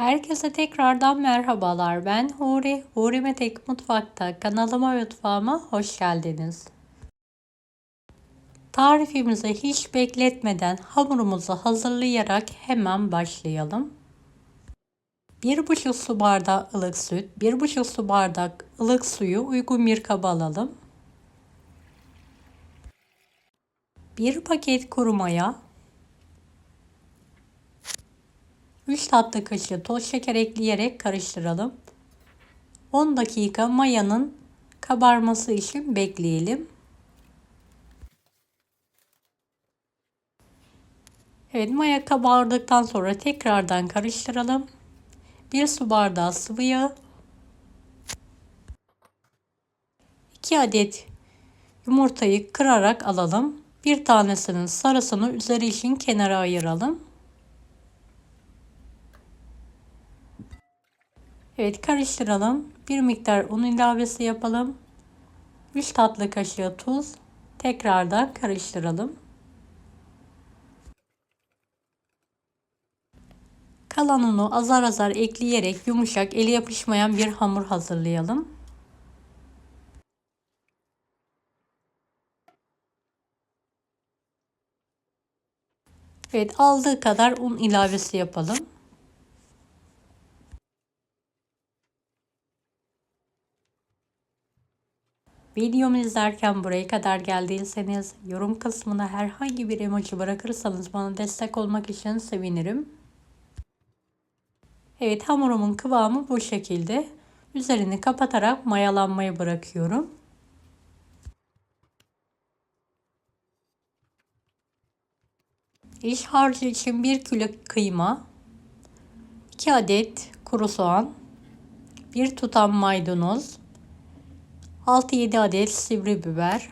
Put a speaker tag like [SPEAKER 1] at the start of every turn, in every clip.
[SPEAKER 1] Herkese tekrardan merhabalar. Ben Huri. Huri Metek Mutfak'ta kanalıma mutfağıma hoş geldiniz. Tarifimizi hiç bekletmeden hamurumuzu hazırlayarak hemen başlayalım. 1,5 su bardağı ılık süt, 1,5 su bardak ılık suyu uygun bir kaba alalım. 1 paket kuru maya, 3 tatlı kaşığı toz şeker ekleyerek karıştıralım. 10 dakika mayanın kabarması için bekleyelim. Evet maya kabardıktan sonra tekrardan karıştıralım. 1 su bardağı sıvı yağ, 2 adet yumurtayı kırarak alalım. Bir tanesinin sarısını üzeri için kenara ayıralım. Evet karıştıralım. Bir miktar un ilavesi yapalım. 3 tatlı kaşığı tuz. Tekrardan karıştıralım. Kalan unu azar azar ekleyerek yumuşak eli yapışmayan bir hamur hazırlayalım. Evet aldığı kadar un ilavesi yapalım. Videomu izlerken buraya kadar geldiyseniz yorum kısmına herhangi bir emoji bırakırsanız bana destek olmak için sevinirim. Evet hamurumun kıvamı bu şekilde. Üzerini kapatarak mayalanmaya bırakıyorum. İç harcı için 1 kilo kıyma, 2 adet kuru soğan, 1 tutam maydanoz, 6-7 adet sivri biber.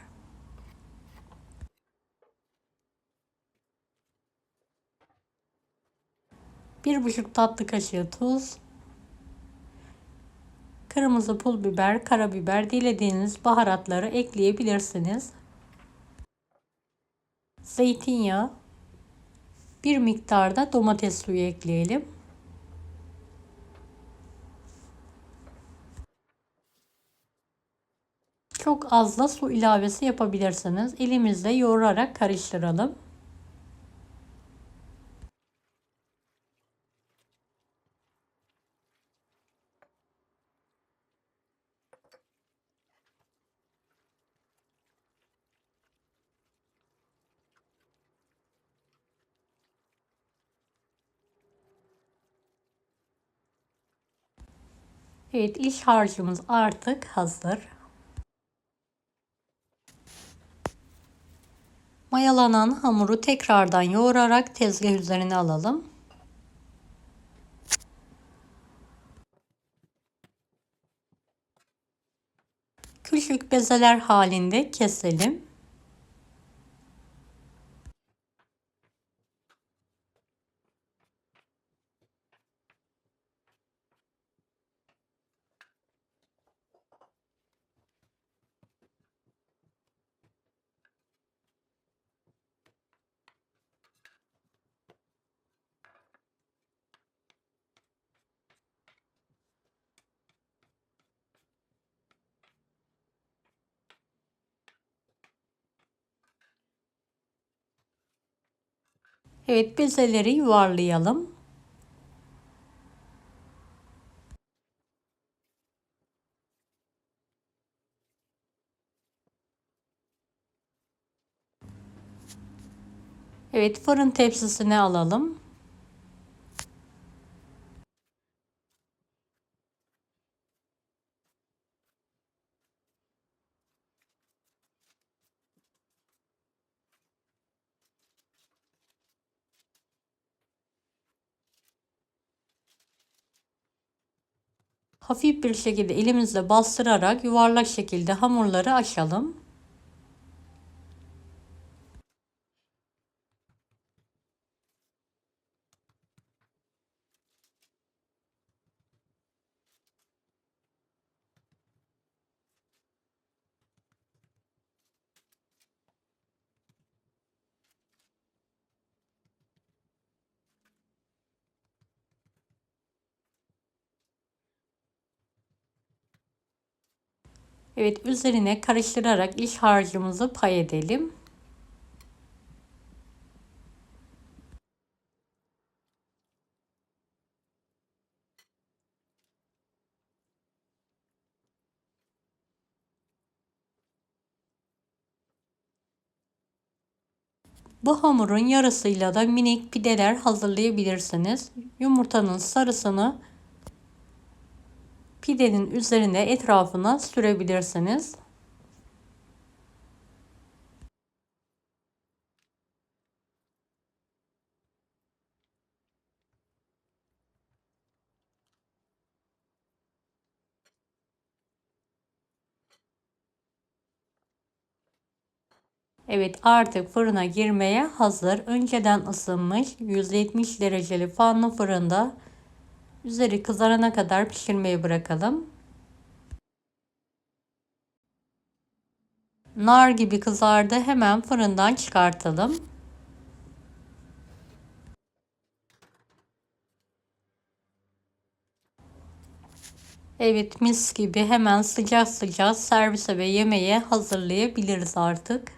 [SPEAKER 1] Bir buçuk tatlı kaşığı tuz. Kırmızı pul biber, karabiber dilediğiniz baharatları ekleyebilirsiniz. Zeytinyağı. Bir miktarda domates suyu ekleyelim. Çok az da su ilavesi yapabilirsiniz. Elimizle yoğurarak karıştıralım. Evet iç harcımız artık hazır. Mayalanan hamuru tekrardan yoğurarak tezgah üzerine alalım. Küçük bezeler halinde keselim. Evet bezeleri yuvarlayalım. Evet fırın tepsisine alalım. Hafif bir şekilde elimizle bastırarak yuvarlak şekilde hamurları açalım. Evet üzerine karıştırarak iç harcımızı pay edelim. Bu hamurun yarısıyla da minik pideler hazırlayabilirsiniz. Yumurtanın sarısını pidenin üzerine etrafına sürebilirsiniz. Evet artık fırına girmeye hazır. Önceden ısınmış 170 dereceli fanlı fırında üzeri kızarana kadar pişirmeye bırakalım. Nar gibi kızardı. Hemen fırından çıkartalım. Evet mis gibi hemen sıcak sıcak servise ve yemeğe hazırlayabiliriz artık.